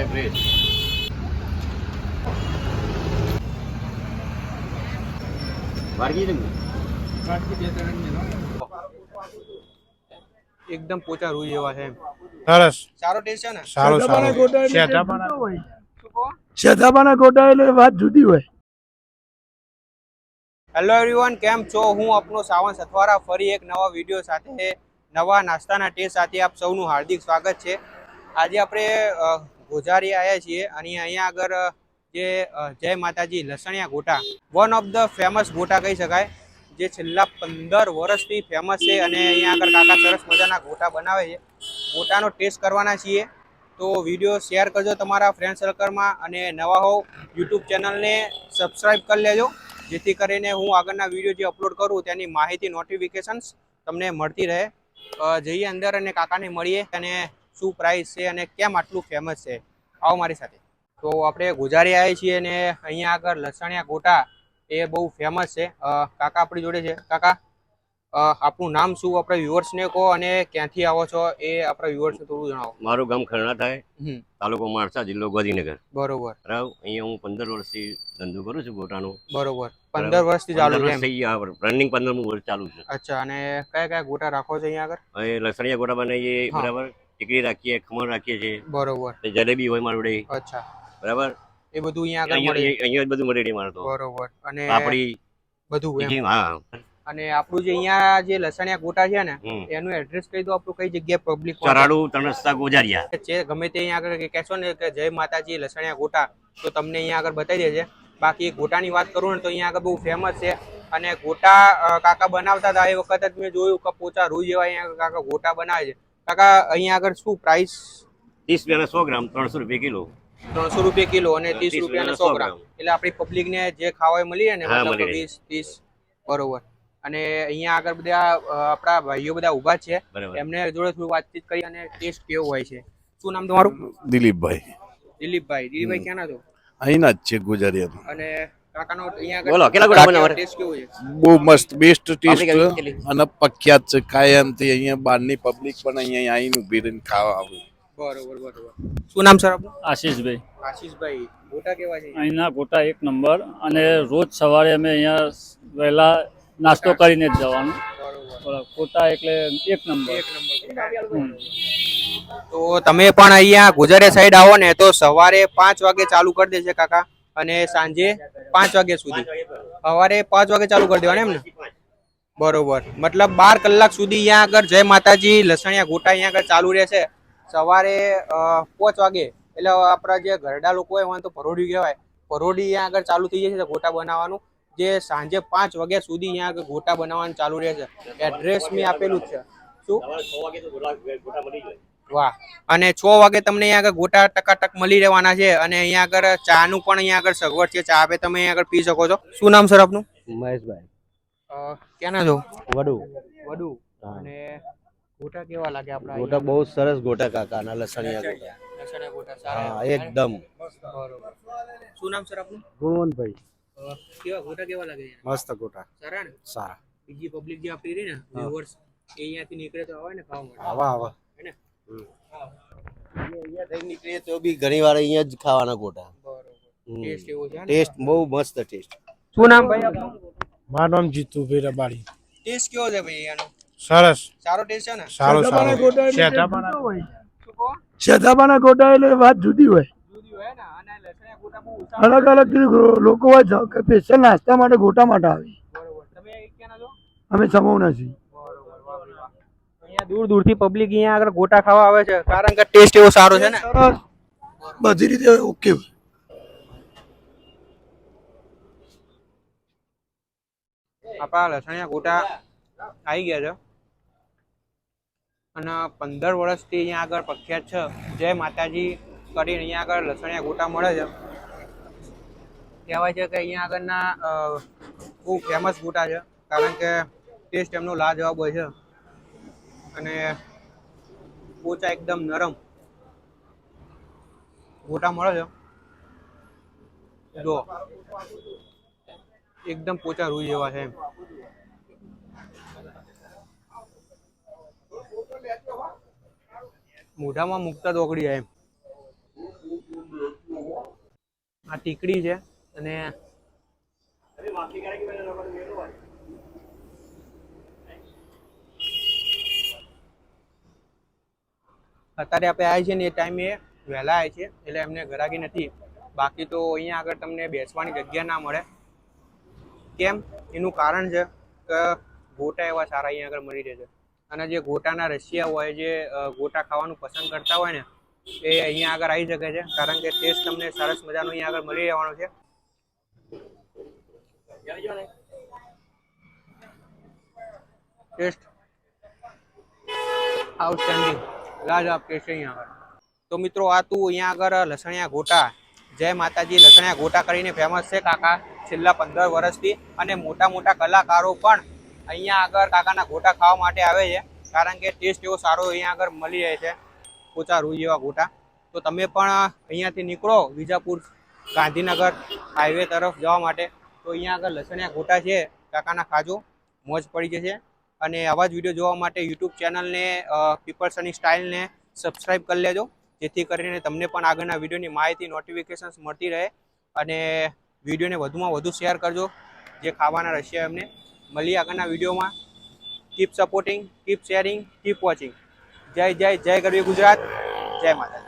અને બ્રિજ એકદમ પોચા રૂઈ જેવા છે સરસ. સારો ટેસ્ટ છે ને? સારો સારો. શેધાબાના ગોટા એટલે વાત જુદી હોય. હેલો એવરીવન કેમ છો? હું આપનો સાવન સથવારા ફરી એક નવા વીડિયો સાથે નવા નાસ્તાના ટેસ્ટ સાથે આપ સૌનું હાર્દિક સ્વાગત છે. આજે આપણે ગોઝારી આવ્યા છીએ અને અહીંયા આગળ જે જય માતાજી લસણિયા ગોટા વન ઓફ ધ ફેમસ ગોટા કહી શકાય, જે છેલ્લા પંદર વર્ષથી ફેમસ છે અને અહીંયા આગળ કાકા સરસ મજાના ગોટા બનાવે છે. ગોટાનો ટેસ્ટ કરવાના છીએ. તો વીડિયો શેર કરજો તમારા ફ્રેન્ડ સર્કલમાં અને નવા હોવ યુટ્યુબ ચેનલને સબસ્ક્રાઈબ કરી લેજો. જેથી કરીને હું આગળના વીડિયો જે અપલોડ કરું તેની માહિતી નોટિફિકેશન્સ તમને મળતી રહે. જઈએ અંદર અને કાકાને મળીએ અને શું પ્રાઇસ છે અને કેમ આટલું ફેમસ છે? આવો મારી સાથે. તો આપણે ગુજારી આવ્યા છીએ અને અહીંયા આગળ લસણિયા ગોટા એ બહુ ફેમસ છે. કાકા આપણી જોડે છે. કાકા આપણું આપનું નામ શું? આપણે વ્યુઅર્સને કહો અને ક્યાંથી આવો છો એ આપણા વ્યુઅર્સને થોડું જણાવો. મારું ગામ ખરણા થાય તાલુકો માણસા જિલ્લો ગાંધીનગર. બરોબર. બરાબર? અહીંયા હું પંદર વર્ષથી ધંધો કરું છું ગોટાનો. બરોબર. પંદર વર્ષથી ચાલુ છે રનિંગ પંદરમું વર્ષ ચાલુ છે. અચ્છા અને કયા કયા ગોટા રાખો છો અહીંયા આગળ? લસણિયા ગોટા બનાવીએ. બરાબર? ટીકડી રાખીએ ખમણ રાખીએ છીએ. બરોબર. જલેબી હોય મારી જોડે. અચ્છા. બરાબર? એ બધું અહીંયા આગળ અહીંયા મળે. અહીંયા જ બધું મળી રહી મારે તો. બરોબર. અને આપડી બધું હા. અને આપણું જે અહીંયા જે લસણિયા ગોટા છે ને એનું એડ્રેસ કહી દો આપણું કઈ જગ્યાએ પબ્લિક ચરાડુ ત્રણ રસ્તા ગોજારિયા. છે ગમે તે અહીંયા આગળ કહેશો ને કે જય માતાજી લસણિયા ગોટા તો તમને અહીંયા આગળ બતાવી દેજે. બાકી ગોટાની વાત કરું ને તો અહીંયા આગળ બહુ ફેમસ છે. અને ગોટા કાકા બનાવતા હતા એ વખત જ મેં જોયું કે પોચા રૂ જેવા અહીંયા કાકા ગોટા બનાવે છે. કાકા અહીંયા આગળ શું પ્રાઇસ ત્રીસ રૂપિયાના સો ગ્રામ ત્રણસો રૂપિયા કિલો. ત્રણસો રૂપિયા કિલો અને ત્રીસ 30 રૂપિયાના રૂપિયાના સો ગ્રામ. એટલે આપણી પબ્લિક ને જે ખાવા મળી ને મતલબ વીસ ત્રીસ બરોબર. અને અહીંયા આગળ બધા આપણા ભાઈઓ બધા ઊભા છે. એમને જોડે થોડું વાતચીત કરી અને ટેસ્ટ કેવો હોય છે. શું નામ તમારું? દિલીપભાઈ. દિલીપભાઈ. દિલીપભાઈ ક્યાંના છો? અહીંના જ છે ગુજારિયા અને બોલો, કેટલા ગોળા બનાવવાના? ટેસ્ટ કેવો છે? બહુ મસ્ત બેસ્ટ ટેસ્ટ? અને પ્રખ્યાત છે કાયમથી અહીંયા બહારની પબ્લિક પણ અહીંયા આવીને ઊભી રહીને ખાવા આવે. બરોબર બરોબર. શું નામ સર આપનું? આશીષભાઈ. આશીષભાઈ ગોટા કેવા છે? અહીંના ગોટા એક નંબર અને રોજ સવારે અમે અહીંયા વહેલા નાસ્તો કરીને જ જવાનું. ગોટા એટલે એક નંબર. એક નંબર તો તમે પણ અહીંયા ગુજરાત સાઈડ આવો ને તો સવારે પાંચ વાગે ચાલુ કરી દેશે કાકા. અને સાંજે પાંચ વાગ્યા સુધી. સવારે પાંચ વાગે ચાલુ કરી દેવાનું એમ ને બરોબર. મતલબ બાર કલાક સુધી અહીંયા આગળ જય માતાજી, લસણિયા ગોટા અહીંયા આગળ ચાલુ રહેશે સવારે પાંચ વાગે, એટલે આપણા જે ઘરડા લોકો હોય એમાં તો ભરોડી કહેવાય. ભરોડી અહીંયા આગળ ચાલુ થઈ જશે ગોટા બનાવવાનું. જે સાંજે પાંચ વાગ્યા સુધી અહીંયા આગળ ગોટા બનાવવાનું ચાલુ રહેશે એડ્રેસ મેં આપેલું જ છે. શું? વાહ. અને છ વાગે તમને અહીંયા આગળ ગોટા ટકાટક મળી રહેવાના છે. અને અહીંયા આગળ ચા નું પણ અહીંયા આગળ સગવડ છે. ચા આપે તમે અહીંયા આગળ પી શકો છો. શું નામ સર આપનું? મહેશભાઈ. ક્યાંના છો? વડુ. વડુ. અને ગોટા કેવા લાગે આપણા ગોટા બહુ સરસ ગોટા કાકાના લસણિયા ગોટા. લસણિયા ગોટા સારા હા એકદમ. શું નામ સર આપનું? ગુણવંતભાઈ. કેવા ગોટા કેવા લાગે મસ્ત ગોટા. સારા ને? સારા. બીજી પબ્લિક જે આપી રહી ને viewers, એ અહીંયાથી નીકળે તો આવે ને ખાવા માટે. આવા આવા હેને? અહીંયા થઈ નીકળીએ તો બી ઘણી વાર અહીંયા જ ખાવાના ગોટા. બરોબર. ટેસ્ટ એવો છે ટેસ્ટ બહુ મસ્ત ટેસ્ટ શું નામ ભાઈ આપનું? મારું નામ જીતુભાઈ રબાડી. ટેસ્ટ કેવો છે ભાઈ એનો? સરસ. સારો ટેસ્ટ છે ને? સારો સારો. શેઠાપાના શું કહો? ગોટા એટલે વાત જુદી હોય. જુદી હોય ને? અને લસણિયા ગોટા બહુ ઓછા અલગ અલગ લોકો હોય સ્પેશિયલ નાસ્તા માટે ગોટા માટે આવે. અમે સમવના છીએ બરોબર વાહ ભાઈ વાહ. અહીંયા દૂર દૂરથી પબ્લિક અહીંયા આગળ ગોટા ખાવા આવે છે. કારણ કે ટેસ્ટ એવો સારો છે ને? બધી રીતે ઓકે આપણા લસણિયા ગોટા આવી ગયા છે. અને પંદર વર્ષથી અહીંયા આગળ પ્રખ્યાત છે. જય માતાજી કરીને અહીંયા આગળ લસણિયા ગોટા મળે છે. કહેવાય છે કે અહીંયા આગળના બહુ ફેમસ ગોટા છે. કારણ કે ટેસ્ટ એમનો લાજવાબ હોય છે. અને પોચા એકદમ નરમ. ગોટા મળે છે. જો. એકદમ પોચા રૂઈ જેવા છે એમ. મોઢામાં મૂકતા દોકડી એમ. આ ટીકડી છે અને અત્યારે આપણે આવી છે ને એ ટાઈમે વહેલા આવે છે એટલે એમને ઘરાકી નથી. બાકી તો અહીંયા આગળ તમને બેસવાની જગ્યા ના મળે. કેમ? એનું કારણ છે કે ગોટા એવા સારા અહીંયા આગળ મળી રહે છે. અને જે ગોટાના રશિયા હોય, જે ગોટા ખાવાનું પસંદ કરતા હોય ને, એ અહીંયા આગળ આવી શકે છે. કારણ કે ટેસ્ટ તમને સરસ મજાનો અહીંયા આગળ મળી રહેવાનો છે. ટેસ્ટ આઉટસ્ટેન્ડિંગ લાજવાબ ટેસ્ટ છે અહીંયા આગળ. તો મિત્રો, આ તું અહીંયા આગળ લસણિયા ગોટા. જય માતાજી, લસણિયા ગોટા કરીને ફેમસ છે કાકા, છેલ્લા પંદર વર્ષથી. અને મોટા મોટા કલાકારો પણ અહીંયા આગળ કાકાના ગોટા ખાવા માટે આવે છે. કારણ કે ટેસ્ટ એવો સારો અહીંયા આગળ મળી રહે છે. પોચા રૂ જેવા ગોટા. તો તમે પણ અહીંયાથી નીકળો વિજાપુર ગાંધીનગર હાઈવે તરફ જવા માટે. તો અહીંયા આગળ લસણિયા ગોટા છે, કાકાના ખાજો. મોજ પડી જશે. અને આવા જ વીડિયો જોવા માટે યુટ્યુબ ચેનલને પીપલ્સ અની સ્ટાઇલને સબસ્ક્રાઈબ કરી લેજો. જેથી કરીને તમને પણ આગળના વિડીયોની માહિતી નોટિફિકેશન્સ મળતી રહે અને વિડીયોને વધુમાં વધુ શેર કરજો, જે ખાવાના રશિયા એમને. મળીએ આગળના વિડીયોમાં. Keep supporting keep sharing keep watching જય જય જય ગરવી ગુજરાત. જય માતા